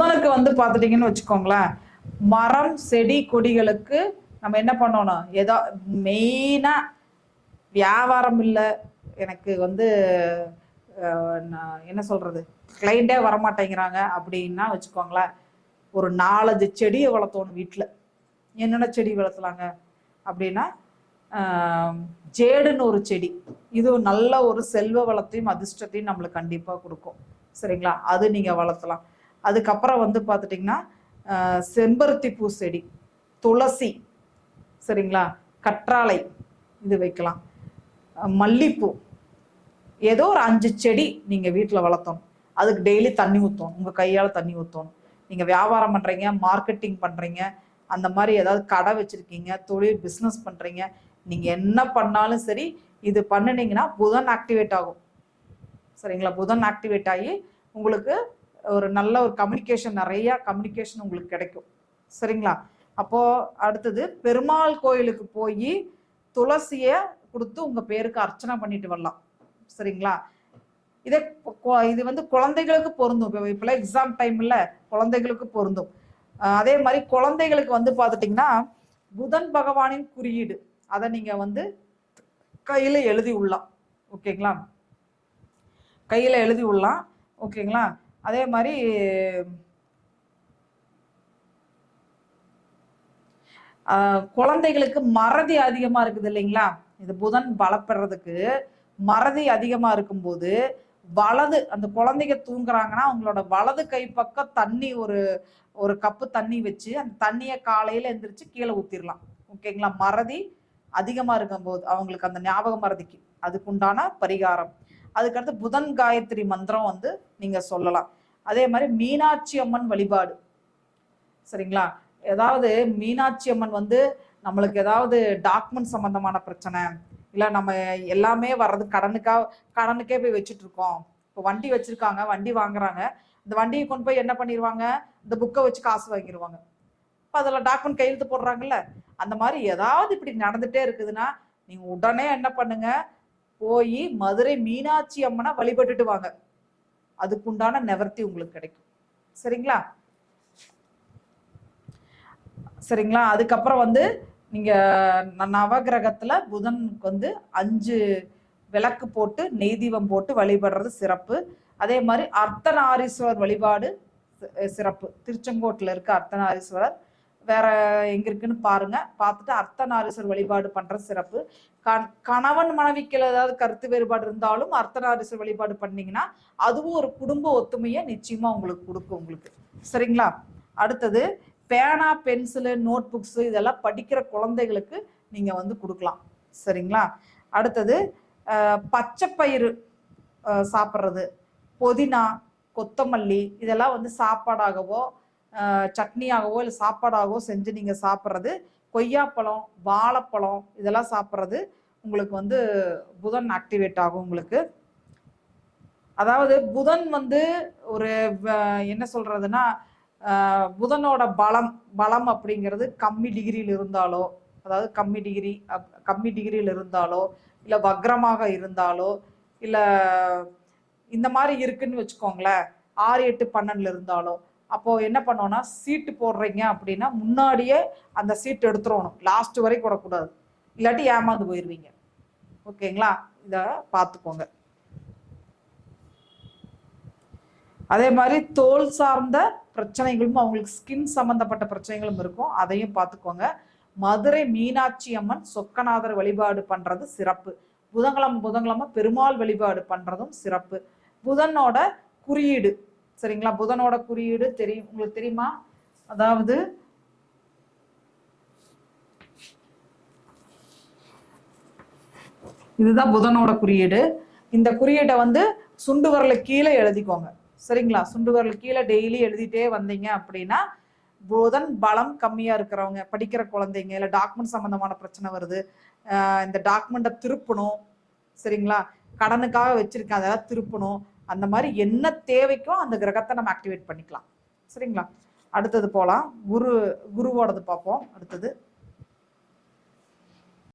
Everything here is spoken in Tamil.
பார்த்துட்டிங்கன்னு வச்சுக்கோங்களேன் மரம் செடி கொடிகளுக்கு நம்ம என்ன பண்ணணும்? ஏதோ மெயினாக வியாபாரம் இல்லை. எனக்கு வந்து நான் என்ன சொல்கிறது கிளைண்டே வரமாட்டேங்கிறாங்க அப்படின்னா வச்சுக்கோங்களேன் ஒரு நாலஞ்சு செடியை வளர்த்தோணும் வீட்டில் என்னென்ன செடி வளர்த்தலாங்க? அப்படின்னா ஜேடுன்னு ஒரு செடி. இது நல்ல ஒரு செல்வ வளத்தையும் அதிர்ஷ்டத்தையும் நம்மளுக்கு கண்டிப்பாக கொடுக்கும். சரிங்களா? அது நீங்கள் வளர்த்தலாம். அதுக்கப்புறம் வந்து பார்த்துட்டிங்கன்னா செம்பருத்தி பூ செடி துளசி சரிங்களா? கற்றாழை இது வைக்கலாம். மல்லிப்பூ. ஏதோ ஒரு அஞ்சு செடி நீங்கள் வீட்டில் வளர்த்தணும். அதுக்கு டெய்லி தண்ணி ஊற்றணும் உங்கள் கையால் தண்ணி ஊற்றணும் நீங்கள் வியாபாரம் பண்ணுறீங்க மார்க்கெட்டிங் பண்ணுறீங்க அந்த மாதிரி ஏதாவது கடை வச்சுருக்கீங்க தொழில் பிஸ்னஸ் பண்ணுறீங்க நீங்கள் என்ன பண்ணாலும் சரி இது பண்ணுனீங்கன்னா புதன் ஆக்டிவேட் ஆகும். சரிங்களா? புதன் ஆக்டிவேட் ஆகி உங்களுக்கு ஒரு நல்ல ஒரு கம்யூனிகேஷன் நிறைய கம்யூனிகேஷன் உங்களுக்கு கிடைக்கும். சரிங்களா? அப்போ அடுத்தது பெருமாள் கோயிலுக்கு போய் துளசியை கொடுத்து உங்க பேருக்கு அர்ச்சனை பண்ணிட்டு வரலாம். சரிங்களா? இதே இது வந்து குழந்தைகளுக்கு பொருந்தும். இப்போ இப்போலாம் எக்ஸாம் டைம்ல குழந்தைகளுக்கு பொருந்தும். அதே மாதிரி குழந்தைகளுக்கு வந்து பார்த்துட்டிங்கன்னா புதன் பகவானின் குறியீடு. அதை நீங்க வந்து கையில எழுதி உள்ளலாம் ஓகேங்களா? கையில எழுதி உள்ளலாம் ஓகேங்களா? அதே மாதிரி குழந்தைகளுக்கு மறதி அதிகமாக இருக்குது இல்லைங்களா? இது புதன் பலப்படுறதுக்கு மறதி அதிகமாக இருக்கும்போது வலது அந்த குழந்தைங்க தூங்குறாங்கன்னா அவங்களோட வலது கை பக்கம் தண்ணி ஒரு ஒரு கப்பு தண்ணி வச்சு அந்த தண்ணியை காலையில் எந்திரிச்சு கீழே ஊற்றிடலாம் ஓகேங்களா? மறதி அதிகமாக இருக்கும்போது அவங்களுக்கு அந்த ஞாபக மறதிக்கு. அதுக்குண்டான பரிகாரம். அதுக்கடுத்து புதன் காயத்ரி மந்திரம் வந்து நீங்க சொல்லலாம். அதே மாதிரி மீனாட்சி அம்மன் வழிபாடு. சரிங்களா? ஏதாவது மீனாட்சி அம்மன் வந்து நம்மளுக்கு ஏதாவது டாக்குமெண்ட் சம்பந்தமான பிரச்சனை இல்லை நம்ம எல்லாமே வர்றது கடனுக்கா கடனுக்கே போய் வச்சுட்டு இருக்கோம் இப்போ வண்டி வச்சிருக்காங்க வண்டி வாங்குறாங்க. இந்த வண்டியை கொண்டு போய் என்ன பண்ணிடுவாங்க இந்த புக்கை வச்சு காசு வாங்கிடுவாங்க இப்போ அதில் டாக்குமெண்ட் கையெழுத்து போடுறாங்கல்ல. அந்த மாதிரி ஏதாவது இப்படி நடந்துட்டே இருக்குதுன்னா நீங்கள் உடனே என்ன பண்ணுங்க? போய் மதுரை மீனாட்சி அம்மனை வழிபட்டுட்டு வாங்க. அதுக்குண்டான நிவர்த்தி உங்களுக்கு கிடைக்கும். சரிங்களா? சரிங்களா? அதுக்கப்புறம் வந்து நீங்க ந- நவகிரகத்துல புதனுக்கு வந்து அஞ்சு விளக்கு போட்டு நெய் தீபம் போட்டு வழிபடுறது சிறப்பு. அதே மாதிரி அர்த்தநாரீஸ்வரர் வழிபாடு சிறப்பு. திருச்செங்கோட்டில் இருக்க அர்த்தநாரீஸ்வரர் வேற எங்க இருக்குன்னு பாருங்க. பார்த்துட்டு அர்த்தநாரீஸ்வரர் வழிபாடு பண்ற சிறப்பு. கணவன் மனைவிக்குள்ள ஏதாவது கருத்து வேறுபாடு இருந்தாலும் அர்த்தநாரீஸ்வரர் வழிபாடு பண்ணீங்கன்னா அதுவும் ஒரு குடும்ப ஒத்துமையை நிச்சயமா உங்களுக்கு கொடுக்கும் உங்களுக்கு. சரிங்களா? அடுத்தது பேனா பென்சிலு நோட் புக்ஸு இதெல்லாம் படிக்கிற குழந்தைகளுக்கு நீங்கள் வந்து கொடுக்கலாம். சரிங்களா? அடுத்தது பச்சைப்பயிறு சாப்பிட்றது. புதினா கொத்தமல்லி இதெல்லாம் வந்து சாப்பாடாகவோ சட்னியாகவோ இல்லை சாப்பாடாகவோ செஞ்சு நீங்கள் சாப்பிட்றது கொய்யாப்பழம் வாழைப்பழம் இதெல்லாம் சாப்பிட்றது உங்களுக்கு வந்து புதன் ஆக்டிவேட் ஆகும் உங்களுக்கு. அதாவது புதன் வந்து ஒரு வ- என்ன சொல்றதுன்னா புதனோட பலம் பலம் அப்படிங்கிறது கம்மி டிகிரியில் இருந்தாலோ அதாவது கம்மி டிகிரி அப்- கம்மி டிகிரியில் இருந்தாலோ இல்லை வக்ரமாக இருந்தாலோ இல்லை இந்த மாதிரி இருக்குன்னு வச்சுக்கோங்களேன் ஆறு எட்டு பன்னெண்டுல இருந்தாலோ அப்போ என்ன பண்ணோன்னா சீட்டு போடுறீங்க அப்படின்னா முன்னாடியே அந்த சீட் எடுத்துடணும். லாஸ்ட் வரைக்கும் விடக்கூடாது. இல்லாட்டி ஏமாந்து போயிடுவீங்க ஓகேங்களா? இதை பார்த்துக்கோங்க அதே மாதிரி தோல் சார்ந்த பிரச்சனைகளும் அவங்களுக்கு ஸ்கின் சம்பந்தப்பட்ட பிரச்சனைகளும் இருக்கும். அதையும் பார்த்துக்கோங்க மதுரை மீனாட்சி அம்மன் சொக்கநாதர் வழிபாடு பண்ணுறது சிறப்பு. புதன்கிழமை புதன்கிழமை பெருமாள் வழிபாடு பண்ணுறதும் சிறப்பு. புதனோட குறியீடு. சரிங்களா? புதனோட குறியீடு தெரியும் உங்களுக்கு தெரியுமா? அதாவது இதுதான் புதனோட குறியீடு. இந்த குறியீட்டை வந்து சுண்டு வரல கீழே எழுதிக்கோங்க. சரிங்களா? சுண்டு வரல கீழே டெய்லி எழுதிட்டே வந்தீங்க அப்படின்னா புதன் பலம் கம்மியா இருக்கிறவங்க படிக்கிற குழந்தைங்க இல்லை டாக்குமெண்ட் சம்பந்தமான பிரச்சனை வருது இந்த டாக்குமெண்ட்டை திருப்பணும். சரிங்களா? கடனுக்காக வச்சுருக்கேன் அதெல்லாம் திருப்பணும். அந்த மாதிரி என்ன தேவைக்கோ அந்த கிரகத்தை நம்ம ஆக்டிவேட் பண்ணிக்கலாம். சரிங்களா? அடுத்தது போகலாம் குரு குருவோடது பார்ப்போம். அடுத்தது